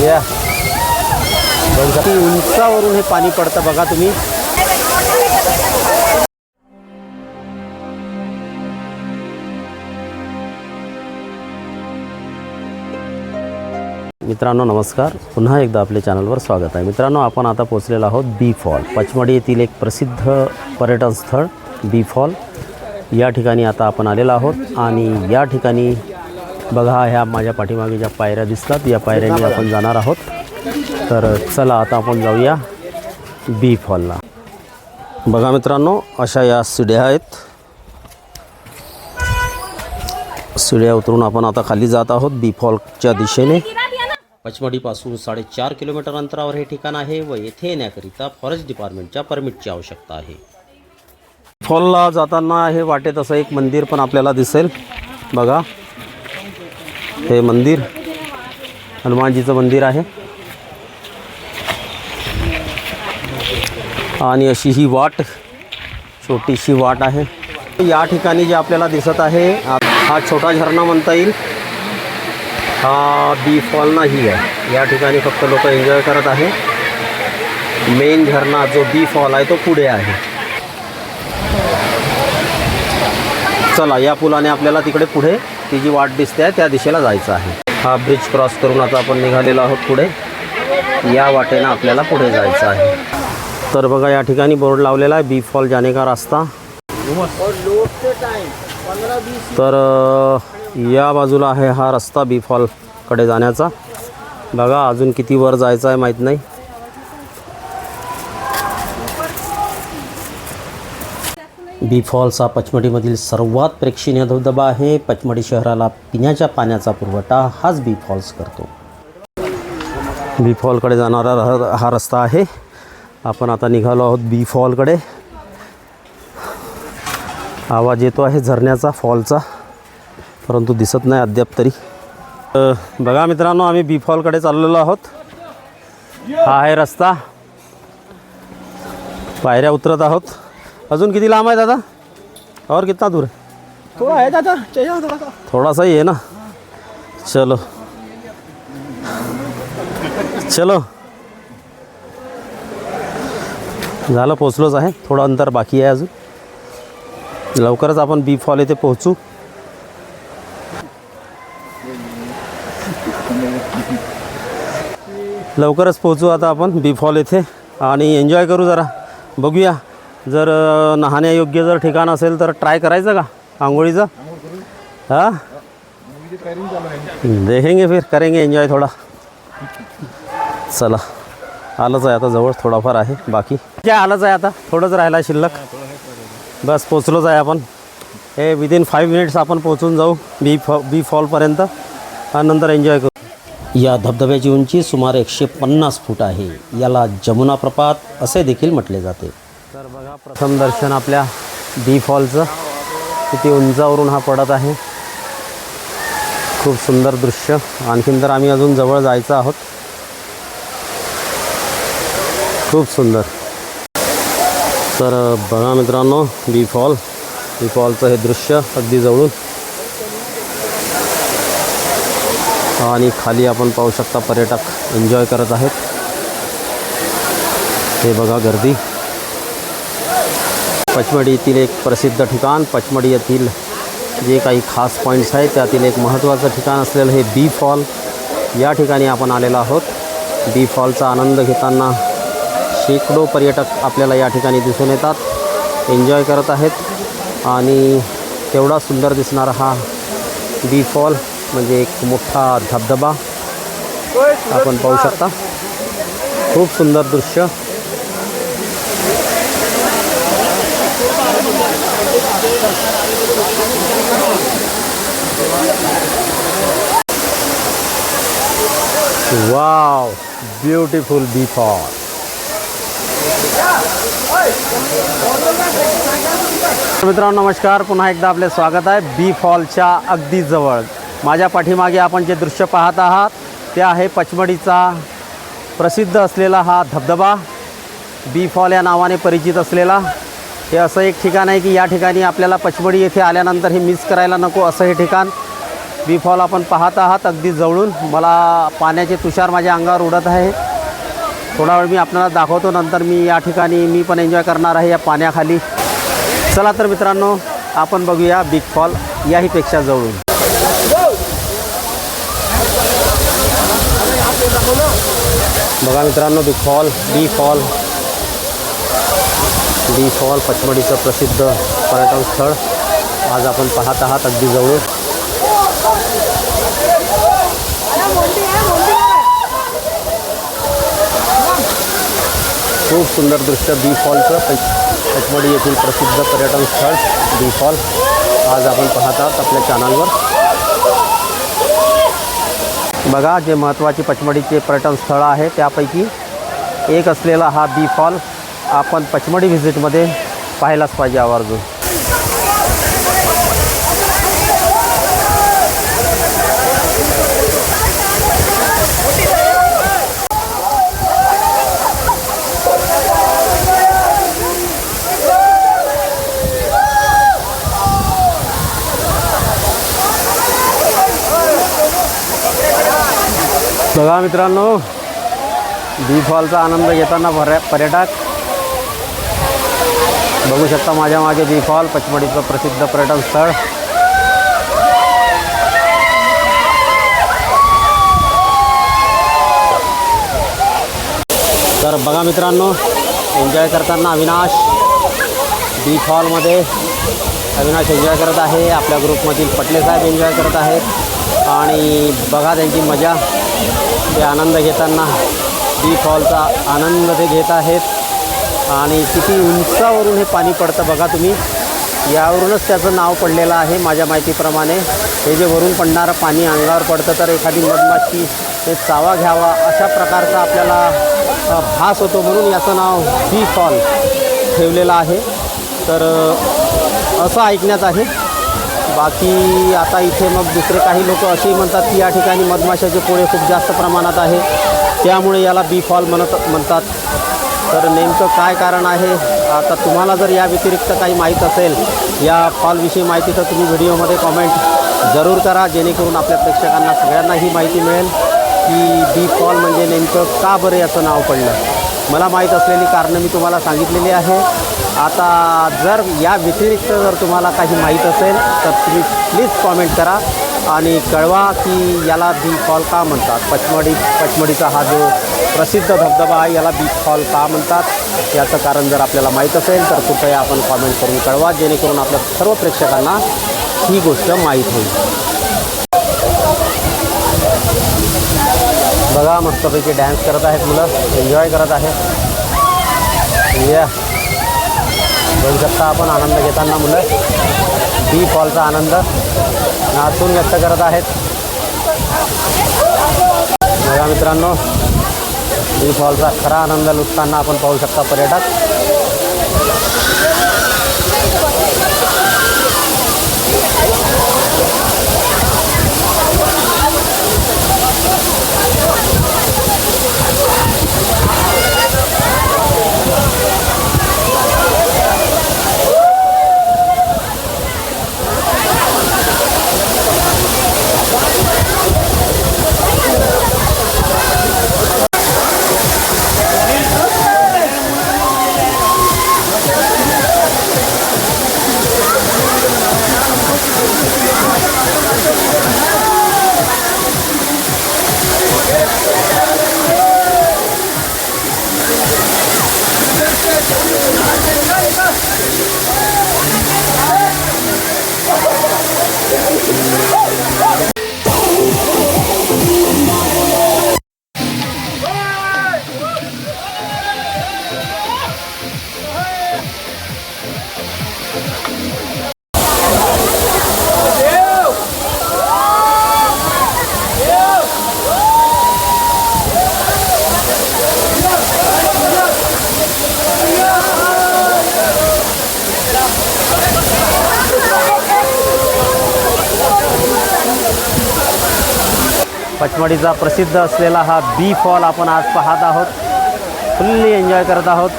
या. किती उंचावरून हे पाणी पडतं बघा तुम्ही. मित्रांनो नमस्कार. पुन्हा एकदा आपल्या चॅनलवर स्वागत आहे. मित्रांनो आपण आता पोचलेलो आहोत बी फॉल. पचमडी येथील एक प्रसिद्ध पर्यटन स्थळ बी फॉल. या ठिकाणी आता आपण आलेलो आहोत आणि या ठिकाणी बघा ह्या माझ्या पाठीमागे ज्या पायऱ्या दिसतात या पायऱ्यांनी आपण जाणार आहोत. तर चला आता आपण जाऊया बी फॉलला. बघा मित्रांनो अशा या शिड्या आहेत. शिड्या उतरून आपण आता खाली जात आहोत बी फॉलच्या दिशेने. पचमडीपासून साडेचार किलोमीटर अंतरावर हे ठिकाण आहे व येथे येण्याकरिता फॉरेस्ट डिपार्टमेंटच्या परमिटची आवश्यकता आहे. फॉलला जाताना हे वाटेत असं एक मंदिर पण आपल्याला दिसेल. बघा. हे मंदिर हनुमानजीचं मंदिर आहे. आणि अशी ही वाट छोटीशी वाट आहे. या ठिकाणी जे आपल्याला दिसत आहे हा छोटा झरणा म्हणता येईल. हा बी फॉल नाही आहे. या ठिकाणी फक्त लोक एन्जॉय करत आहे. मेन झरणा जो बी फॉल आहे तो पुढे आहे. चला या पुलाने आपल्याला तिकडे पुढे ती जी वाट दिसते आहे त्या दिशेला जायचं आहे. हा ब्रिज क्रॉस करून आता आपण निघालेलो आहोत पुढे. या वाटेनं आपल्याला पुढे जायचं आहे. तर बघा या ठिकाणी बोर्ड लावलेला आहे बी फॉल जाने का रास्ता. तर या बाजूला आहे हा रस्ता बी फॉलकडे जाण्याचा. बघा अजून किती वर जायचं आहे माहीत नाही. बी फॉल्स हा पचमडीमधील सर्वात प्रेक्षणीय धबधबा आहे. पचमडी शहराला पिण्याच्या पाण्याचा पुरवठा हाच बी फॉल्स करतो. बी फॉलकडे जाणारा हा- रस्ता आहे. आपण आता निघालो आहोत बी फॉलकडे. आवाज येतो आहे झरण्याचा फॉलचा. परंतु दिसत नाही अद्याप तरी. बघा मित्रांनो आम्ही बी फॉलकडे चाललेलो आहोत. हा आहे रस्ता. पायऱ्या उतरत आहोत. अजून किती लांब आहे दादा? और कितना दूर है थोड़ा है दादा चाहिए थोड़ा सा थोड़ा सा ही है ना? चलो. चलो. झालं पोचलोच आहे. थोडं अंतर बाकी आहे अजून. लवकरच आपण बी फॉल येथे पोहोचू. लवकरच पोहोचू आता आपण बी फॉल येथे आणि एन्जॉय करू जरा. बघूया. जर नाहण्यायोग्य जर ठिकाण असेल तर ट्राय करायचं का? आंघोळीचं? हां? देखेंगे फिर करेंगे एन्जॉय थोडा. चला. आलंच आहे आता जवळ थोडाफार आहे बाकी. काय आलंच आहे आता थोडंच राहिला शिल्लक. बस पोचलोच आहे आपण. हे विदिन फाईव्ह मिनिट्स आपण पोचून जाऊ बी फॉ बी फॉलपर्यंत आणि नंतर एन्जॉय करू. या धबधब्याची उंची सुमारे एकशे पन्नास फूट आहे. याला जमुना प्रपात असे देखील म्हटले जाते. तर बघा प्रथम दर्शन आपल्या डी फॉलचं किती उंचावरून हा पडत आहे. खूप सुंदर दृश्य. आणखीन तर आम्ही अजून जवळ जायचं आहोत. खूप सुंदर. तर बघा मित्रांनो डी फॉल डी फॉलचं हे दृश्य अगदी जवळून. आणि खाली आपण पाहू शकता पर्यटक एन्जॉय करत आहेत. हे बघा गर्दी. पचमडी येथील एक प्रसिद्ध ठिकाण पचमडी येथील जे काही खास पॉईंट्स आहेत त्यातील एक महत्त्वाचं ठिकाण असलेलं हे बी फॉल या ठिकाणी आपण आलेलो आहोत. बी फॉलचा आनंद घेताना शेकडो पर्यटक आपल्याला या ठिकाणी दिसून येतात. एन्जॉय करत आहेत. आणि तेवढा सुंदर दिसणारा हा बी फॉल म्हणजे एक मोठा धबधबा आपण पाहू शकता. खूप सुंदर दृश्य. वाव ब्युटिफुल बी फॉल मित्रांनो नमस्कार. पुन्हा एकदा आपले स्वागत आहे बी फॉलच्या अगदी जवळ. माझ्या पाठीमागे आपण जे दृश्य पाहत आहात ते आहे पचमडीचा प्रसिद्ध असलेला हा धबधबा. बी फॉल या नावाने परिचित असलेला. हे असं एक ठिकाण आहे की या ठिकाणी आपल्याला पचमडी येथे आल्यानंतर हे मिस करायला नको असं हे ठिकाण. बी फॉल आपण पाहत आहात अगदी जवळून. मला पाण्याचे तुषार माझ्या अंगावर उडत आहे. थोडा वेळ मी आपल्याला दाखवतो नंतर मी या ठिकाणी मी पण एन्जॉय करणार आहे या पाण्याखाली. चला तर मित्रांनो आपण बघूया बिग फॉल याहीपेक्षा जवळून. बघा मित्रांनो big fall bee fall bee fall पचमडीचं प्रसिद्ध पर्यटन स्थळ. आज आपण पाहत आहात अगदी जवळ. खूप सुंदर दृश्य बी फॉलचं पचमडी येथील प्रसिद्ध पर्यटन स्थळ बी फॉल आज आपण पाहत आहात आपल्या चॅनलवर बघा जे महत्त्वाचे पचमडीचे पर्यटन स्थळ आहे त्यापैकी एक असलेला हा बी फॉल आपण पचमडी व्हिजिटमध्ये पाहायलाच पाहिजे आवर्जून. बघा मित्रांनो बी फॉलचा आनंद घेताना पर्य पर्यटक बघू शकता माझ्या मागे बी फॉल पचमडीचं प्रसिद्ध पर्यटन स्थळ. तर बघा मित्रांनो एन्जॉय करताना अविनाश बी फॉलमध्ये अविनाश एन्जॉय करत आहे. आपल्या ग्रुपमधील पटले साहेब एन्जॉय करत आहेत. आणि बघा त्यांची मजा ते आनंद घेताना बी फॉलचा आनंद ते घेत आहेत. आणि किती उंचावरून हे पाणी पडतं बघा तुम्ही. यावरूनच त्याचं नाव पडलेलं आहे माझ्या माहितीप्रमाणे. हे जे वरून पडणारं पाणी अंगावर पडतं तर एखादी मधमाशी ते चावा घ्यावा अशा प्रकारचा आपल्याला भास होतो म्हणून याचं नाव बी फॉल ठेवलेलं आहे. तर असं ऐकण्यात आहे. बाकी आता इथे मग दुसरे काही लोक असेही म्हणतात की या ठिकाणी मधमाशाचे पोळे खूप जास्त प्रमाणात आहे. त्यामुळे याला बी फॉल म्हणत म्हणतात. तर नेमकं काय कारण आहे? आता तुम्हाला जर या व्यतिरिक्त काही माहीत असेल या फॉलविषयी माहिती तर तुम्ही व्हिडिओमध्ये कॉमेंट जरूर करा जेणेकरून आपल्या प्रेक्षकांना सगळ्यांना ही माहिती मिळेल की बी फॉल म्हणजे नेमकं का बरं याचं नाव पडलं. मला माहीत असलेली कारणं मी तुम्हाला सांगितलेली आहे. आता जर या व्यतिरिक्त जर तुम्हाला काही माहीत असेल तर तुम्ही प्लीज कॉमेंट करा आणि कळवा की याला बी फॉल का म्हणतात? पचमडी पचमडीचा हा जो प्रसिद्ध धबधबा आहे याला बी फॉल का म्हणतात? याचं कारण जर आपल्याला माहीत असेल तर कृपया आपण कॉमेंट करून कळवा जेणेकरून आपल्या सर्व प्रेक्षकांना ही गोष्ट माहीत होईल. बघा मस्तपैकी डॅन्स करत आहेत मुलं. एन्जॉय करत आहेत. या बघू शकता आपण आनंद घेताना मुलं. बी फॉलचा आनंद नाचून व्यक्त करत आहेत. बघा मित्रांनो बी फॉलचा खरा आनंद लुटताना आपण पाहू शकता पर्यटक. पचमडीचा प्रसिद्ध असलेला हा बी फॉल आपण आज पाहत आहोत. फुल्ली एन्जॉय करत आहोत.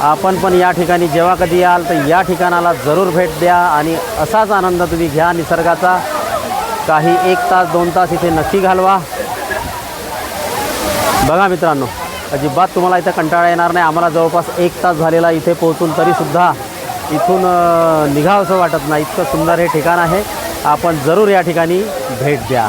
आपण पण या ठिकाणी जेव्हा कधी याल तर या ठिकाणाला जरूर भेट द्या आणि असाच आनंद तुम्ही घ्या निसर्गाचा. काही एक तास दोन तास इथे नक्की घालवा. बघा मित्रांनो अजिबात तुम्हाला इथं कंटाळा येणार नाही. आम्हाला जवळपास एक तास झालेला इथे पोहोचून तरीसुद्धा इथून अ, निघावंसं वाटत नाही. इतकं सुंदर हे ठिकाण आहे. आपण जरूर या ठिकाणी भेट द्या.